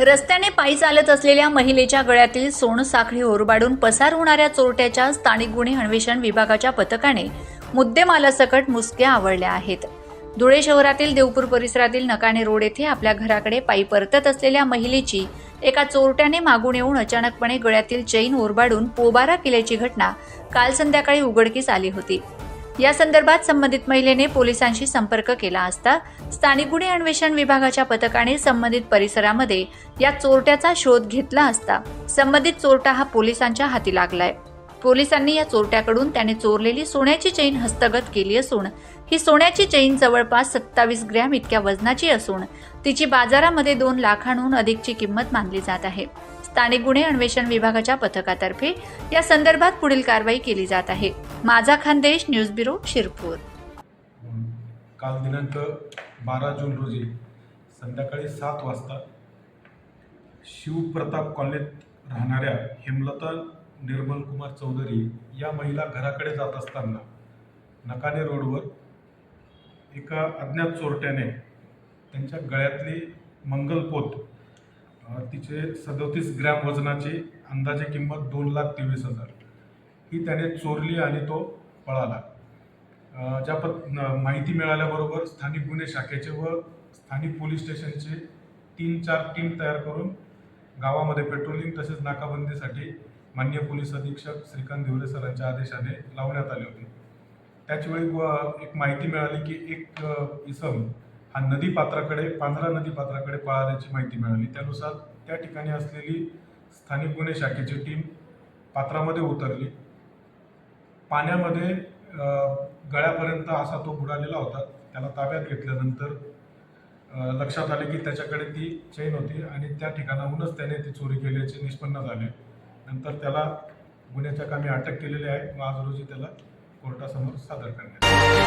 रस्त्याने पायी चालत असलेल्या महिलेच्या गळ्यातील सोन साखळी ओरबाडून पसार होणाऱ्या चोरट्याच्या स्थानिक गुन्हे अन्वेषण विभागाच्या पथकाने मुद्देमालासकट मुसक्या आवडल्या आहेत. धुळे शहरातील देवपूर परिसरातील नकाणे रोड येथे आपल्या घराकडे पायी परतत असलेल्या महिलेची एका चोरट्याने मागून येऊन अचानकपणे गळ्यातील चैन ओरबाडून पोबारा केल्याची घटना काल संध्याकाळी उघडकीस आली होती. या संदर्भात संबंधित महिलेने पोलिसांशी संपर्क केला असता स्थानिक गुन्हे अन्वेषण विभागाच्या पथकाने संबंधित परिसरामध्ये या चोरट्याचा शोध घेतला असता संबंधित चोरटा हा पोलिसांच्या हाती लागलाय. पोलिसांनी या चोरट्याकडून त्याने चोरलेली सोन्याची चेन हस्तगत केली असून ही सोन्याची चेन जवळपास सत्तावीस ग्रॅम इतक्या वजनाची असून तिची बाजारामध्ये दोन लाखांहून अधिकची किंमत मानली जात आहे. स्थानिक गुन्हे अन्वेषण विभागाच्या पथकातर्फे या संदर्भात पुढील कारवाई केली जात आहे. माझा खानदेश न्यूज ब्युरो शिरपूर. काल दिनांक बारा जून रोजी संध्याकाळी सात वाजता शिवप्रताप कॉलनीत राहणाऱ्या हेमलता निर्मल कुमार चौधरी या महिला घराकडे जात असताना नकाने रोडवर एका अज्ञात चोरट्याने त्यांच्या गळ्यातली मंगलपोत तिचे सदोतीस ग्रॅम वजनाची अंदाजे किंमत दोन लाख तेवीस हजार. ही त्याने चोरली आणि तो पळाला. ज्या पद माहिती मिळाल्याबरोबर स्थानिक गुन्हे शाखेचे व स्थानिक पोलीस स्टेशनचे तीन चार टीम तयार करून गावामध्ये पेट्रोलिंग तसेच नाकाबंदीसाठी मान्य पोलीस अधीक्षक श्रीकांत देवरे सरांच्या आदेशाने लावण्यात आले होते. त्याचवेळी व- एक माहिती मिळाली की एक इसम हा नदी पात्राकडे पांढरा नदी पात्राकडे पळाल्याची माहिती मिळाली. त्यानुसार त्या ठिकाणी असलेली स्थानिक गुन्हे शाखेची टीम पात्रामध्ये उतरली. पाण्यामध्ये गळ्यापर्यंत असा तो बुडालेला होता. त्याला ताब्यात घेतल्यानंतर लक्षात आले की त्याच्याकडे ती चेन होती आणि त्या ठिकाणाहूनच त्याने ती चोरी केल्याचे निष्पन्न झाले. नंतर त्याला गुन्ह्याच्या कामी अटक केलेली आहे व आज रोजी त्याला कोर्टासमोर सादर करण्यात आले.